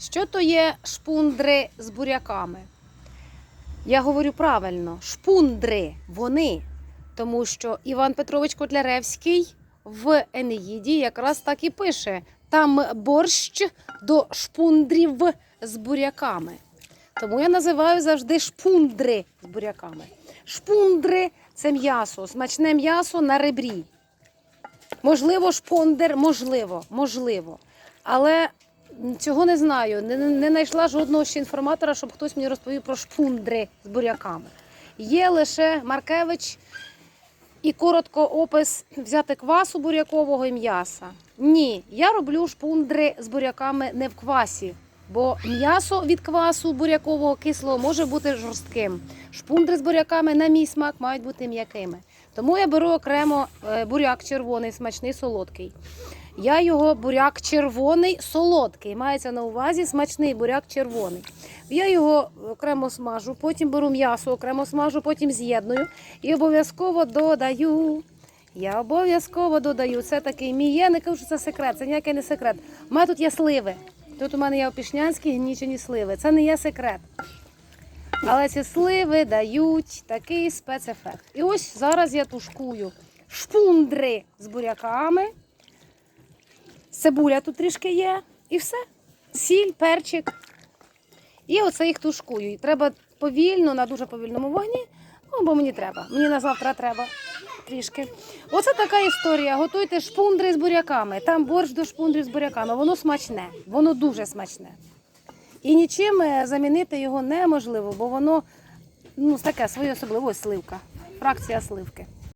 Що то є шпундри з буряками? Я говорю правильно, шпундри вони. Тому що Іван Петрович Котляревський в Енеїді якраз так і пише: там борщ до шпундрів з буряками. Тому я називаю завжди шпундри з буряками. Шпундри це м'ясо, смачне м'ясо на ребрі. Можливо, шпондер, можливо, можливо. Але цього не знаю. Не, не, знайшла жодного ще інформатора, щоб хтось мені розповів про шпундри з буряками. Є лише Маркевич і коротко опис взяти квасу бурякового і м'яса. Ні, я роблю шпундри з буряками не в квасі, бо м'ясо від квасу бурякового кислого може бути жорстким. Шпундри з буряками на мій смак мають бути м'якими. Тому я беру окремо е, буряк червоний, смачний солодкий. Я його буряк червоний, солодкий. Мається на увазі смачний буряк червоний. Я його окремо смажу, потім беру м'ясо, окремо смажу, потім з'єдную і обов'язково додаю. Я обов'язково додаю. Це такий мій. Я не кажу, що це секрет, це ніякий не секрет. У мене тут є сливи. Тут у мене є опішнянські гнічені сливи. Це не є секрет. Але ці сливи дають такий спецефект. І ось зараз я тушкую шпундри з буряками. Цибуля тут трішки є. І все. Сіль, перчик. І оце їх тушкую. І треба повільно, на дуже повільному вогні. Ну, бо мені треба. Мені на завтра треба трішки. Оце така історія. Готуйте шпундри з буряками. Там борщ до шпундрів з буряками. Воно смачне, воно дуже смачне. І нічим е, замінити його неможливо, бо воно ну, таке своє особливе Ось сливка. Фракція сливки.